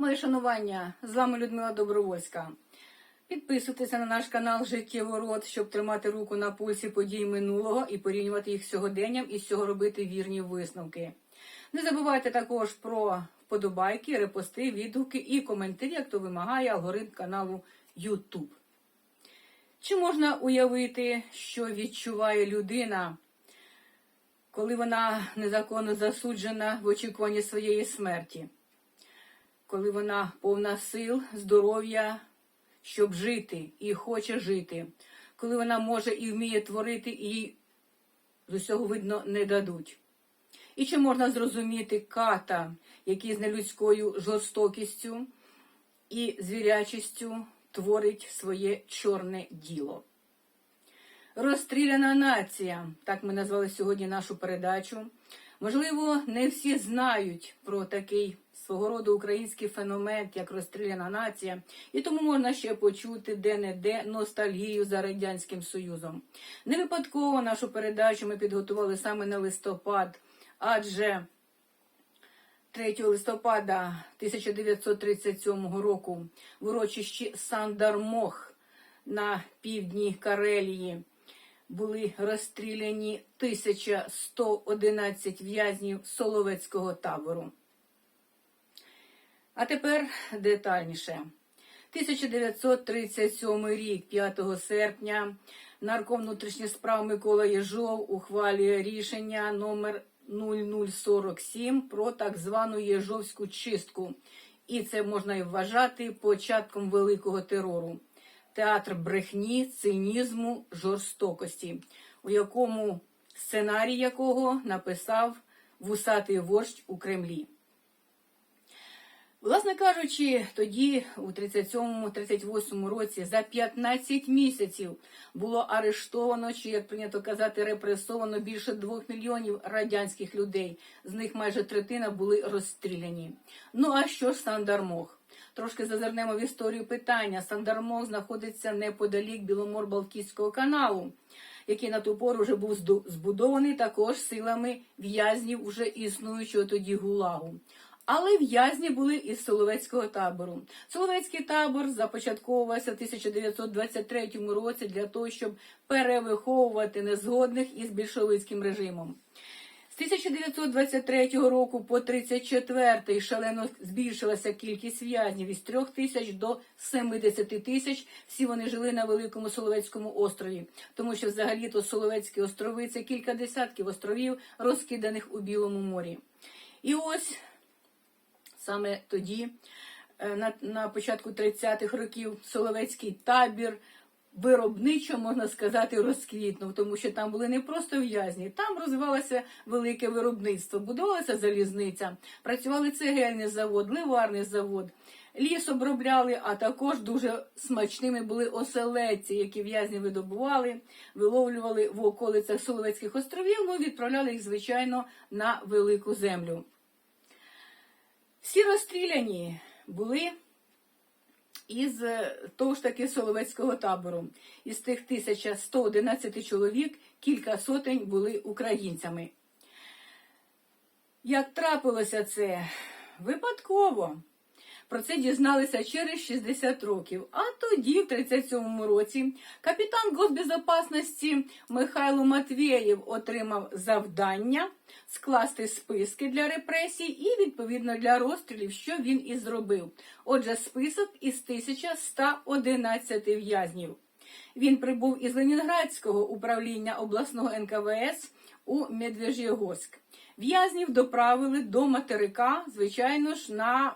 Моє шанування з вами Людмила Добровольська. Підписуйтеся на наш канал Життєворот, щоб тримати руку на пульсі подій минулого і порівнювати їх сьогоденням і з цього робити вірні висновки. Не забувайте також про вподобайки, репости, відгуки і коментарі, як то вимагає алгоритм каналу YouTube. Чи можна уявити, що відчуває людина, коли вона незаконно засуджена в очікуванні своєї смерті? Коли вона повна сил, здоров'я, щоб жити і хоче жити, коли вона може і вміє творити, і з усього видно не дадуть. І чи можна зрозуміти ката, який з нелюдською жорстокістю і звірячістю творить своє чорне діло? Розстріляна нація, так ми назвали сьогодні нашу передачу. Можливо, не всі знають про такий свого роду український феномен, як розстріляна нація, і тому можна ще почути де-не-де ностальгію за Радянським Союзом. Не випадково нашу передачу ми підготували саме на листопад, адже 3 листопада 1937 року в урочищі Сандармох на півдні Карелії були розстріляні 1111 в'язнів Соловецького табору. А тепер детальніше. 1937 рік, 5 серпня, нарком внутрішніх справ Микола Єжов ухвалює рішення номер 0047 про так звану Єжовську чистку. І це можна і вважати початком великого терору. Театр брехні, цинізму, жорстокості, у якому сценарій якого написав вусатий вождь у Кремлі. Власне кажучи, тоді, у 37-38 році, за 15 місяців було арештовано, чи, як прийнято казати, репресовано більше 2 мільйонів радянських людей. З них майже третина були розстріляні. Ну а що ж Сандармох? Трошки зазирнемо в історію питання. Сандармох знаходиться неподалік Біломор-Балтійського каналу, який на ту пору вже був збудований також силами в'язнів уже існуючого тоді гулагу. Але в'язні були із Соловецького табору. Соловецький табор започатковувався в 1923 році для того, щоб перевиховувати незгодних із більшовицьким режимом. З 1923 року по 1934 шалено збільшилася кількість в'язнів із 3 тисяч до 70 тисяч. Всі вони жили на Великому Соловецькому острові, тому що взагалі-то Соловецькі острови це кілька десятків островів, розкиданих у Білому морі. І ось Саме тоді, е, на, на початку 30-х років, Соловецький табір виробничо, можна сказати, розквітнув, тому що там були не просто в'язні, там розвивалося велике виробництво, будувалася залізниця, працювали цегельний завод, ливарний завод. Ліс обробляли, а також дуже смачними були оселедці, які в'язні видобували, виловлювали в околицях Соловецьких островів, ну і відправляли їх, звичайно, на велику землю. Всі розстріляні були із того ж таки Соловецького табору. Із тих 1111 чоловік кілька сотень були українцями. Як трапилося це випадково? Про це дізналися через 60 років. А тоді, в 37-му році, капітан госбезопасності Михайло Матвєєв отримав завдання скласти списки для репресій і, відповідно, для розстрілів, що він і зробив. Отже, список із 1111 в'язнів. Він прибув із Ленінградського управління обласного НКВС у Медвеж'єгорськ. В'язнів доправили до материка, звичайно ж, на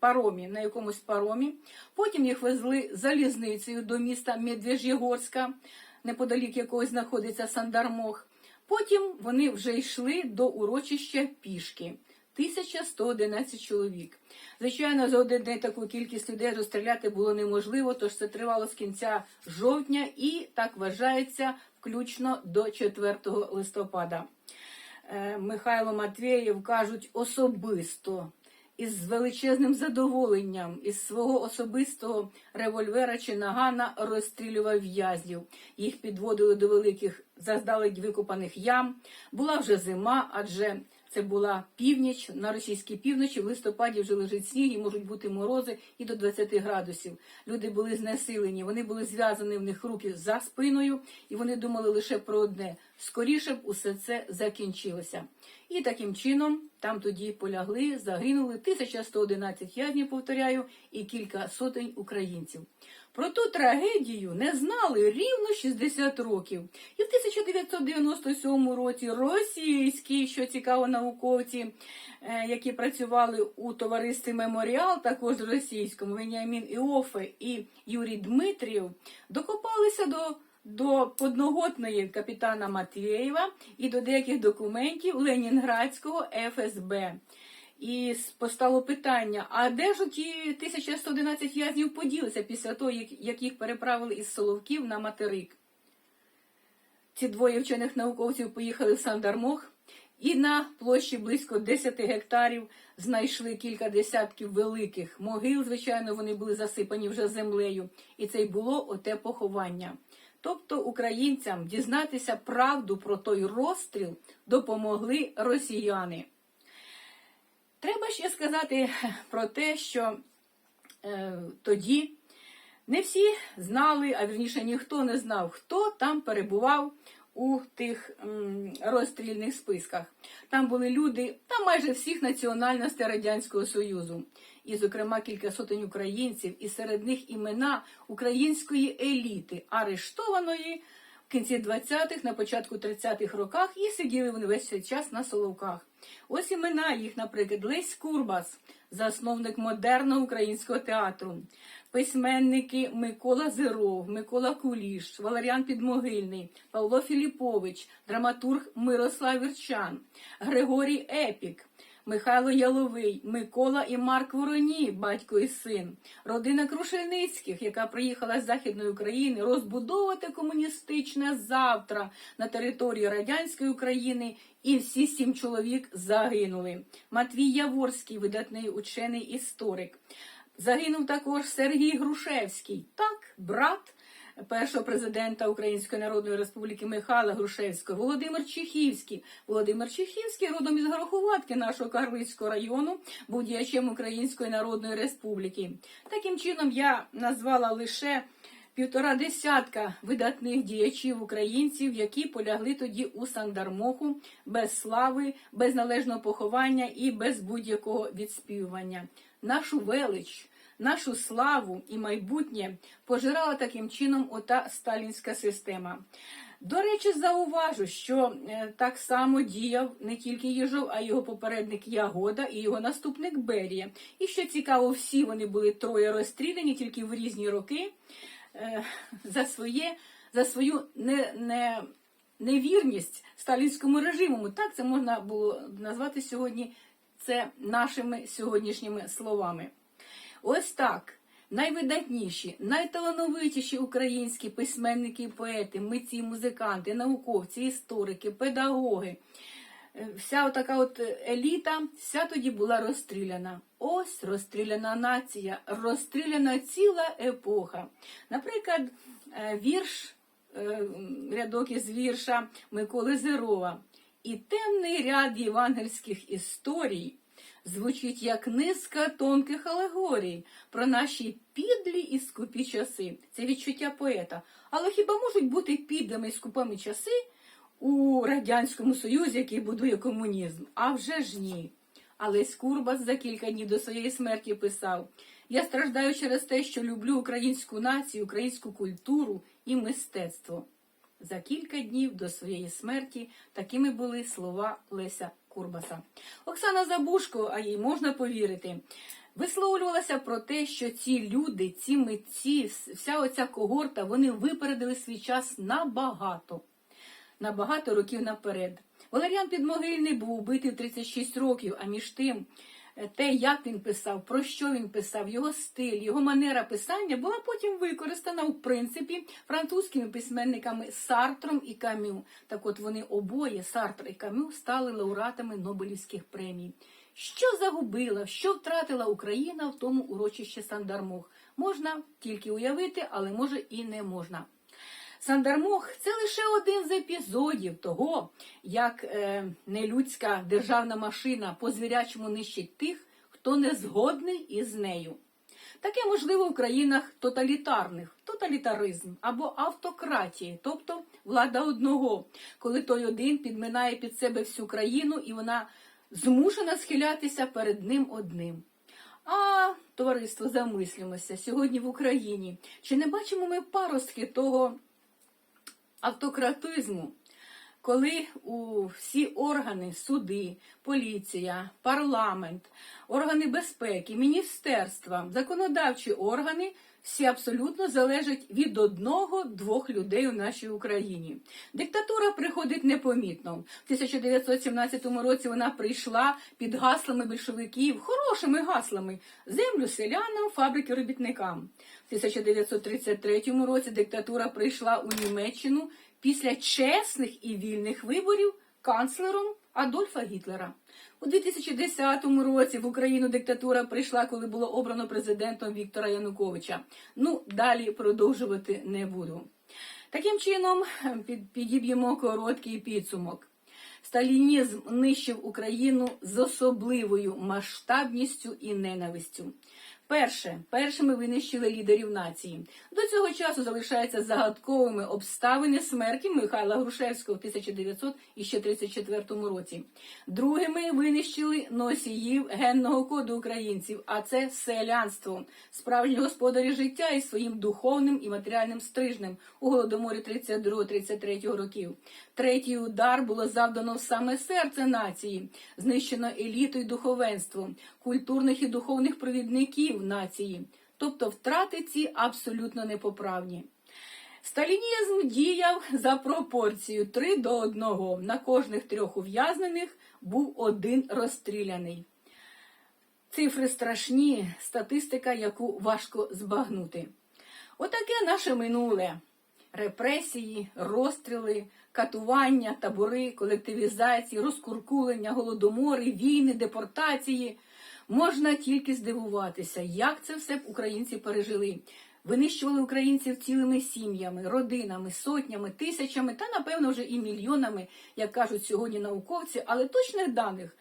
паромі, на якомусь паромі. Потім їх везли залізницею до міста Медвеж'єгорська, неподалік якого знаходиться Сандармох. Потім вони вже йшли до урочища пішки. 1111 чоловік. Звичайно, за один день таку кількість людей розстріляти було неможливо, тож це тривало з кінця жовтня і так вважається включно до 4 листопада. Е, Михайло Матвєєв кажуть особисто. Із величезним задоволенням із свого особистого револьвера чи нагана розстрілював в'язнів. Їх підводили до великих заздалегідь викопаних ям. Була вже зима, адже Це була північ на російській півночі. В листопаді вже лежить сніг і можуть бути морози і до 20 градусів. Люди були знесилені, вони були зв'язані в них руки за спиною, і вони думали лише про одне: скоріше б усе це закінчилося. І таким чином там тоді полягли, загинули 1111 в'язнів, повторяю, і кілька сотень українців. Про ту трагедію не знали рівно 60 років. І в 1997 році російські, що цікаво, науковці, е, які працювали у товаристві Меморіал, також російському, Веніамін Іофе і Юрій Дмитрів, докопалися до до подноготної капітана Матвєєва і до деяких документів Ленінградського ФСБ. І постало питання: а де ж ті 1111 в'язнів поділися після того, як- їх переправили із Соловків на материк? Ці двоє вчених науковців поїхали в Сандармох і на площі близько 10 гектарів знайшли кілька десятків великих могил. Звичайно, вони були засипані вже землею. І це й було оте поховання. Тобто українцям дізнатися правду про той розстріл допомогли росіяни. Треба ще сказати про те, що е, тоді не всі знали, а вірніше ніхто не знав, хто там перебував у тих м, розстрільних списках. Там були люди та майже всіх національностей Радянського Союзу, і, зокрема, кілька сотень українців, і серед них імена української еліти, арештованої в кінці 20-х, на початку 30-х роках, і сиділи вони весь цей час на Соловках. Ось імена їх, наприклад, Лесь Курбас, засновник модерного українського театру, письменники Микола Зиров, Микола Куліш, Валеріан Підмогильний, Павло Філіпович, драматург Мирослав Вірчан, Григорій Епік. Михайло Яловий, Микола і Марк Вороні, батько і син, родина Крушельницьких, яка приїхала з Західної України розбудовувати комуністичне завтра на території радянської України, і всі сім чоловік загинули. Матвій Яворський, видатний учений історик. Загинув також Сергій Грушевський, так, брат першого президента Української Народної Республіки Михайла Грушевського, Володимир Чехівський. Володимир Чехівський, родом із Гороховатки нашого Карлицького району, був діячем Української Народної Республіки. Таким чином я назвала лише півтора десятка видатних діячів українців, які полягли тоді у Сандармоху без слави, без належного поховання і без будь-якого відспівування. Нашу велич. Нашу славу і майбутнє пожирала таким чином ота сталінська система. До речі, зауважу, що е, так само діяв не тільки Єжов, а його попередник Ягода і його наступник Берія. І що цікаво, всі вони були троє розстріляні тільки в різні роки е, за своє, за свою не, не, невірність сталінському режиму. Так це можна було назвати сьогодні це нашими сьогоднішніми словами. Ось так. Найвидатніші, найталановитіші українські письменники поети, митці, музиканти, науковці, історики, педагоги. Е, Вся така от еліта, вся тоді була розстріляна. Ось розстріляна нація, розстріляна ціла епоха. Наприклад, е, вірш, е, рядок із вірша Миколи Зерова. І темний ряд євангельських історій звучить як низка тонких алегорій про наші підлі і скупі часи. Це відчуття поета. Але хіба можуть бути підлими і скупими часи у Радянському Союзі, який будує комунізм? А вже ж ні. Але Скурбас за кілька днів до своєї смерті писав: Я страждаю через те, що люблю українську націю, українську культуру і мистецтво. За кілька днів до своєї смерті такими були слова Леся Курбаса. Оксана Забушко, а їй можна повірити, висловлювалася про те, що ці люди, ці митці, вся оця когорта, вони випередили свій час набагато, на багато років наперед. Валеріан Підмогильний був убитий в 36 років, а між тим те, як він писав, про що він писав, його стиль, його манера писання була потім використана в принципі французькими письменниками Сартром і Камю. Так от вони обоє, Сартр і Камю, стали лауреатами Нобелівських премій. Що загубила, що втратила Україна в тому урочищі Сандармох? Можна тільки уявити, але може і не можна. Сандармох це лише один з епізодів того, як е, нелюдська державна машина по звірячому нищить тих, хто не згодний із нею. Таке можливо в країнах тоталітарних, тоталітаризм або автократії, тобто влада одного, коли той один підминає під себе всю країну і вона змушена схилятися перед ним одним. А товариство, замислимося сьогодні в Україні. Чи не бачимо ми паростки того автократизму, коли у всі органи, суди, поліція, парламент, органи безпеки, міністерства, законодавчі органи всі абсолютно залежать від одного-двох людей у нашій Україні. Диктатура приходить непомітно. В 1917 році вона прийшла під гаслами більшовиків, хорошими гаслами землю селянам, фабрики робітникам. В 1933 році диктатура прийшла у Німеччину після чесних і вільних виборів канцлером Адольфа Гітлера. У 2010 році в Україну диктатура прийшла, коли було обрано президентом Віктора Януковича. Ну, далі продовжувати не буду. Таким чином, підіб'ємо короткий підсумок. Сталінізм нищив Україну з особливою масштабністю і ненавистю. Перше, першими винищили лідерів нації. До цього часу залишаються загадковими обставини смерті Михайла Грушевського в 1934 році. Другими винищили носіїв генного коду українців, а це селянство, справжні господарі життя із своїм духовним і матеріальним стрижнем у голодоморі 32-33 років. Третій удар було завдано в саме серце нації, знищено еліту і духовенство, культурних і духовних провідників нації. Тобто втрати ці абсолютно непоправні. Сталінізм діяв за пропорцією 3 до 1. На кожних трьох ув'язнених був один розстріляний. Цифри страшні, статистика, яку важко збагнути. Отаке наше минуле: репресії, розстріли, катування, табори, колективізації, розкуркулення, голодомори, війни, депортації. Можна тільки здивуватися, як це все українці пережили. Винищували українців цілими сім'ями, родинами, сотнями, тисячами та, напевно, вже і мільйонами, як кажуть сьогодні науковці, але точних даних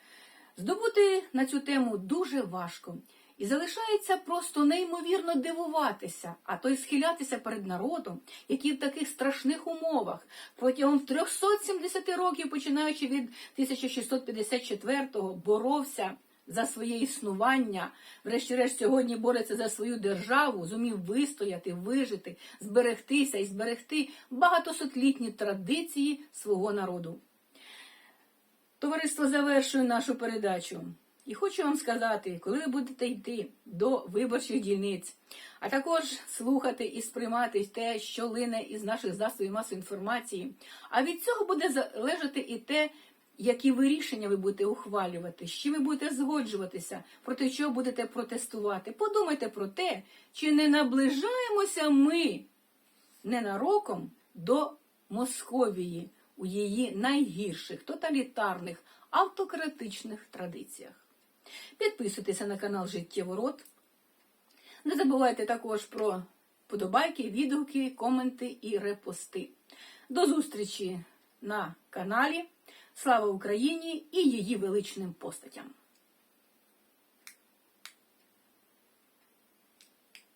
здобути на цю тему дуже важко. І залишається просто неймовірно дивуватися, а то й схилятися перед народом, який в таких страшних умовах протягом 370 років, починаючи від 1654-го, боровся за своє існування, врешті-решт сьогодні бореться за свою державу, зумів вистояти, вижити, зберегтися і зберегти багатосотлітні традиції свого народу. Товариство завершує нашу передачу. І хочу вам сказати, коли ви будете йти до виборчих дільниць, а також слухати і сприймати те, що лине із наших засобів масової інформації, а від цього буде залежати і те, які ви рішення ви будете ухвалювати, з чим ви будете згоджуватися, проти чого будете протестувати. Подумайте про те, чи не наближаємося ми ненароком до Московії у її найгірших тоталітарних автократичних традиціях. Підписуйтеся на канал Життєворот. Не забувайте також про подобайки, відгуки, коменти і репости. До зустрічі на каналі. Слава Україні і її величним постатям!